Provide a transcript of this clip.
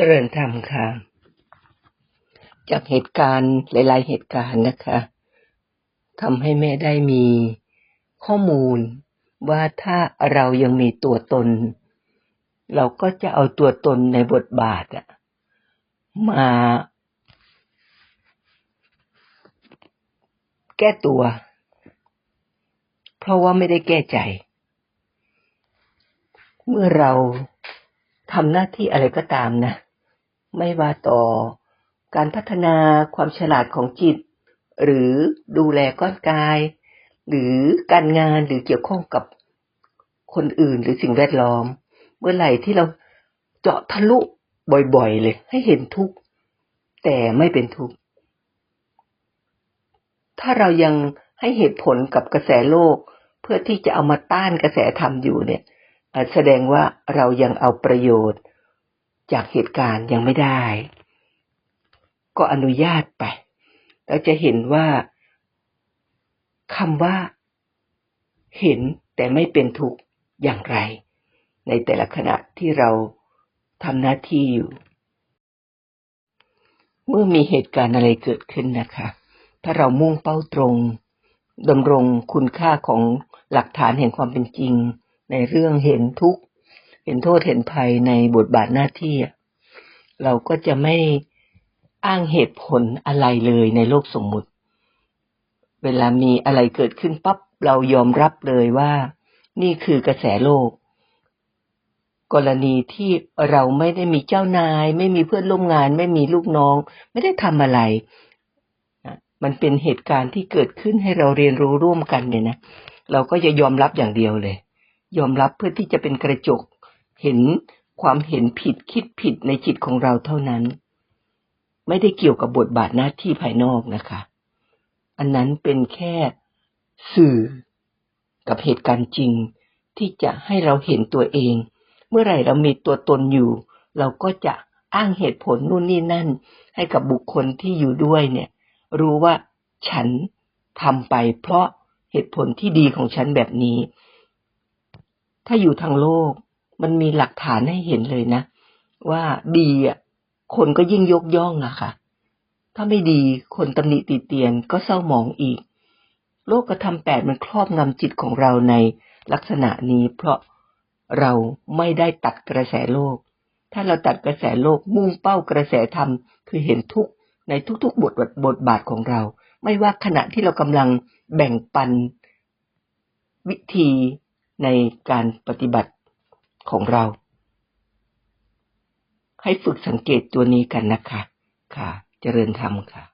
เจริญธรรมค่ะ จากเหตุการณ์หลาย ๆ เหตุการณ์นะคะทำให้แม่ได้มีข้อมูล ว่าถ้าเรายังมีตัวตน เราก็จะเอาตัวตนในบทบาทอะมา แก้ตัว เพราะว่าไม่ได้แก้ใจ เมื่อเราทำหน้าที่อะไรก็ตามนะ ไม่ว่าต่อ การพัฒนาความฉลาดของจิต หรือดูแลก้อนกาย หรือการงานหรือเกี่ยวข้องกับคนอื่นหรือสิ่งแวดล้อม เมื่อไหร่ที่เราเจาะทะลุบ่อยๆเลย ให้เห็นทุกข์แต่ไม่เป็นทุกข์ถ้าเรายังให้เหตุผลกับกระแสโลก เพื่อที่จะเอามาต้านกระแสธรรมอยู่เนี่ย แสดงว่าเรายังเอาประโยชน์ จากเหตุการณ์ยังไม่ได้ ก็อนุญาตไป แล้วจะเห็นว่าคำว่า เห็นแต่ไม่เป็นทุกข์อย่างไร ในแต่ละขณะที่เราทำหน้าที่อยู่ เมื่อมีเหตุการณ์อะไรเกิดขึ้นนะคะ ถ้าเรามุ่งเป้าตรงดำรงคุณค่าของหลักฐานแห่งความเป็นจริง ในเรื่องเห็นทุกข์ เห็นโทษเห็นภัยในบทบาทหน้าที่ เราก็จะไม่อ้างเหตุผลอะไรเลยในโลกสมมุติ เวลามีอะไรเกิดขึ้นปั๊บเรายอมรับเลยว่า นี่คือกระแสโลก กรณีที่เราไม่ได้มีเจ้านาย ไม่มีเพื่อนร่วมงาน ไม่มีลูกน้อง ไม่ได้ทำอะไร มันเป็นเหตุการณ์ที่เกิดขึ้นให้เราเรียนรู้ร่วมกันเนี่ยนะ เราก็จะยอมรับอย่างเดียวเลย ยอมรับเพื่อที่จะเป็นกระจก เห็นความเห็นผิดคิดผิดในจิตของเราเท่านั้น ไม่ได้เกี่ยวกับบทบาทหน้าที่ภายนอกนะคะ อันนั้นเป็นแค่สื่อกับเหตุการณ์จริงที่จะให้เราเห็นตัวเอง เมื่อไหร่เรามีตัวตนอยู่ เราก็จะอ้างเหตุผลนู่นนี่นั่น ให้กับบุคคลที่อยู่ด้วยเนี่ย รู้ว่าฉันทำไปเพราะเหตุผลที่ดีของฉันแบบนี้ ถ้าอยู่ทางโลก มันมีหลักฐานให้เห็นเลยนะ ว่าดีอะคนก็ยิ่งยกย่องอะค่ะ ถ้าไม่ดีคนตำหนิติเตียนก็เศร้าหมองอีก โลกกระทำแปดมันครอบงำจิตของเราในลักษณะนี้ เพราะเราไม่ได้ตัดกระแสโลก ถ้าเราตัดกระแสโลกมุ่งเป้ากระแสธรรม คือเห็นทุกในทุกๆบทบทบาทของเรา ไม่ว่าขณะที่เรากำลังแบ่งปันวิธีในการปฏิบัติ ของเรา ให้ฝึกสังเกตตัวนี้กันนะคะ ค่ะ เจริญธรรมค่ะ